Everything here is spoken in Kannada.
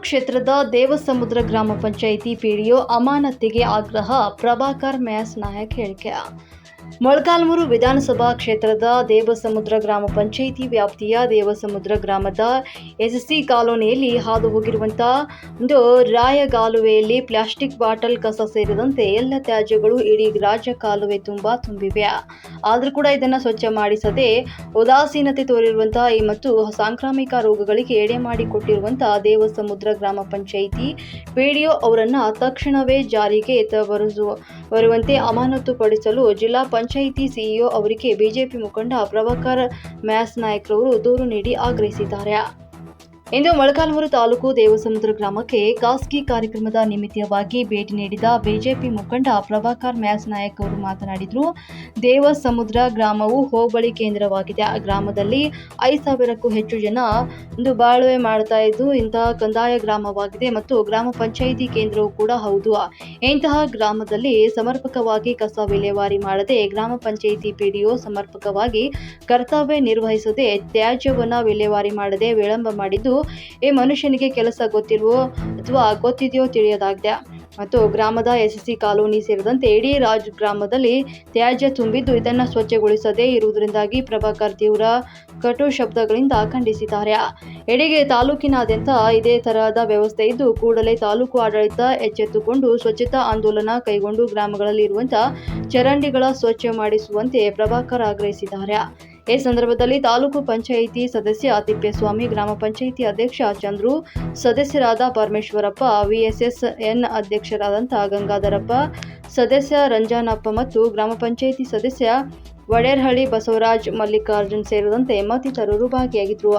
ಕ್ಷೇತ್ರದ ದೇವಸಮುದ್ರ ಗ್ರಾಮ ಪಂಚಾಯಿತಿ ಪಿಡಿಒ ಅಮಾನತಿಗೆ ಆಗ್ರಹ ಪ್ರಭಾಕರ್ ಮ್ಯಾಸ್ ನಾಯಕ್ ಹೇಳಿಕೆ. ಮೊಳಕಾಲ್ಮೂರು ವಿಧಾನಸಭಾ ಕ್ಷೇತ್ರದ ದೇವಸಮುದ್ರ ಗ್ರಾಮ ಪಂಚಾಯಿತಿ ವ್ಯಾಪ್ತಿಯ ದೇವಸಮುದ್ರ ಗ್ರಾಮದ ಎಸ್ಎಸ್ಸಿ ಕಾಲೋನಿಯಲ್ಲಿ ಹಾದು ಹೋಗಿರುವಂತಹ ಒಂದು ರಾಯಗಾಲುವೆಯಲ್ಲಿ ಪ್ಲಾಸ್ಟಿಕ್ ಬಾಟಲ್ ಕಸ ಸೇರಿದಂತೆ ಎಲ್ಲ ತ್ಯಾಜ್ಯಗಳು ಇಡೀ ರಾಜ ಕಾಲುವೆ ತುಂಬ ತುಂಬಿವೆ. ಆದರೂ ಕೂಡ ಇದನ್ನು ಸ್ವಚ್ಛ ಮಾಡಿಸದೆ ಉದಾಸೀನತೆ ತೋರಿರುವಂತಹ ಈ ಮತ್ತು ಸಾಂಕ್ರಾಮಿಕ ರೋಗಗಳಿಗೆ ಎಡೆ ಮಾಡಿಕೊಟ್ಟಿರುವಂತಹ ದೇವಸಮುದ್ರ ಗ್ರಾಮ ಪಂಚಾಯಿತಿ ಪಿಡಿಒ ಅವರನ್ನ ತಕ್ಷಣವೇ ಜಾರಿಗೆ ತವರಿಸುವ ಬರುವಂತೆ ಅಮಾನತುಪಡಿಸಲು ಜಿಲ್ಲಾ ಪಂಚಾಯಿತಿ ಸಿಇಒ ಅವರಿಗೆ ಬಿಜೆಪಿ ಮುಖಂಡ ಪ್ರಭಾಕರ್ ಮ್ಯಾಸ್ ನಾಯ್ಕರವರು ದೂರು ನೀಡಿ ಆಗ್ರಹಿಸಿದ್ದಾರೆ. ಇಂದು ಮೊಳಕಾಲ್ಮೂರು ತಾಲೂಕು ದೇವಸಮುದ್ರ ಗ್ರಾಮಕ್ಕೆ ಖಾಸಗಿ ಕಾರ್ಯಕ್ರಮದ ನಿಮಿತ್ತವಾಗಿ ಭೇಟಿ ನೀಡಿದ ಬಿಜೆಪಿ ಮುಖಂಡ ಪ್ರಭಾಕರ್ ಮ್ಯಾಸ್ ನಾಯಕ್ ಅವರು ಮಾತನಾಡಿದರು, ದೇವಸಮುದ್ರ ಗ್ರಾಮವು ಹೋಬಳಿ ಕೇಂದ್ರವಾಗಿದೆ. ಆ ಗ್ರಾಮದಲ್ಲಿ ಐದು ಸಾವಿರಕ್ಕೂ ಹೆಚ್ಚು ಜನ ಒಂದು ಬಾಳ್ವೆ ಮಾಡ್ತಾ ಇದ್ದು, ಇಂತಹ ಕಂದಾಯ ಗ್ರಾಮವಾಗಿದೆ ಮತ್ತು ಗ್ರಾಮ ಪಂಚಾಯಿತಿ ಕೇಂದ್ರವೂ ಕೂಡ ಹೌದು. ಇಂತಹ ಗ್ರಾಮದಲ್ಲಿ ಸಮರ್ಪಕವಾಗಿ ಕಸ ವಿಲೇವಾರಿ ಮಾಡದೆ, ಗ್ರಾಮ ಪಂಚಾಯಿತಿ ಪಿಡಿಒ ಸಮರ್ಪಕವಾಗಿ ಕರ್ತವ್ಯ ನಿರ್ವಹಿಸದೆ ತ್ಯಾಜ್ಯವನ್ನು ವಿಲೇವಾರಿ ಮಾಡದೆ ವಿಳಂಬ ಮಾಡಿದ್ದು ಈ ಮನುಷ್ಯನಿಗೆ ಕೆಲಸ ಗೊತ್ತಿಲ್ವೋ ಅಥವಾ ಗೊತ್ತಿದೆಯೋ ತಿಳಿಯದಾಗಿದೆ. ಮತ್ತು ಗ್ರಾಮದ ಎಸ್ಎಸ್ಸಿ ಕಾಲೋನಿ ಸೇರಿದಂತೆ ಇಡೀ ರಾಜ್ ಗ್ರಾಮದಲ್ಲಿ ತ್ಯಾಜ್ಯ ತುಂಬಿದ್ದು ಇದನ್ನು ಸ್ವಚ್ಛಗೊಳಿಸದೇ ಇರುವುದರಿಂದಾಗಿ ಪ್ರಭಾಕರ್ ತೀವ್ರ ಕಟು ಶಬ್ದಗಳಿಂದ ಖಂಡಿಸಿದ್ದಾರೆ. ಎಡೆಗೆ ತಾಲೂಕಿನಾದ್ಯಂತ ಇದೇ ತರಹದ ವ್ಯವಸ್ಥೆ ಇದ್ದು ಕೂಡಲೇ ತಾಲೂಕು ಆಡಳಿತ ಎಚ್ಚೆತ್ತುಕೊಂಡು ಸ್ವಚ್ಛತಾ ಆಂದೋಲನ ಕೈಗೊಂಡು ಗ್ರಾಮಗಳಲ್ಲಿ ಇರುವಂತಹ ಚರಂಡಿಗಳ ಸ್ವಚ್ಛ ಮಾಡಿಸುವಂತೆ ಪ್ರಭಾಕರ್ ಆಗ್ರಹಿಸಿದ್ದಾರೆ. ಈ ಸಂದರ್ಭದಲ್ಲಿ ತಾಲೂಕು ಪಂಚಾಯಿತಿ ಸದಸ್ಯ ತಿಪ್ಪೇಸ್ವಾಮಿ ಗ್ರಾಮ ಪಂಚಾಯಿತಿ ಅಧ್ಯಕ್ಷ ಚಂದ್ರು, ಸದಸ್ಯರಾದ ಪರಮೇಶ್ವರಪ್ಪ ವಿಎಸ್ಎಸ್ಎನ್ ಅಧ್ಯಕ್ಷರಾದಂತಹ ಗಂಗಾಧರಪ್ಪ, ಸದಸ್ಯ ರಂಜಾನಪ್ಪ ಮತ್ತು ಗ್ರಾಮ ಪಂಚಾಯಿತಿ ಸದಸ್ಯ ವಡೇರ್ಹಳ್ಳಿ ಬಸವರಾಜ್ ಮಲ್ಲಿಕಾರ್ಜುನ್ ಸೇರಿದಂತೆ ಮತ್ತಿತರರು ಭಾಗಿಯಾಗಿದ್ದರು.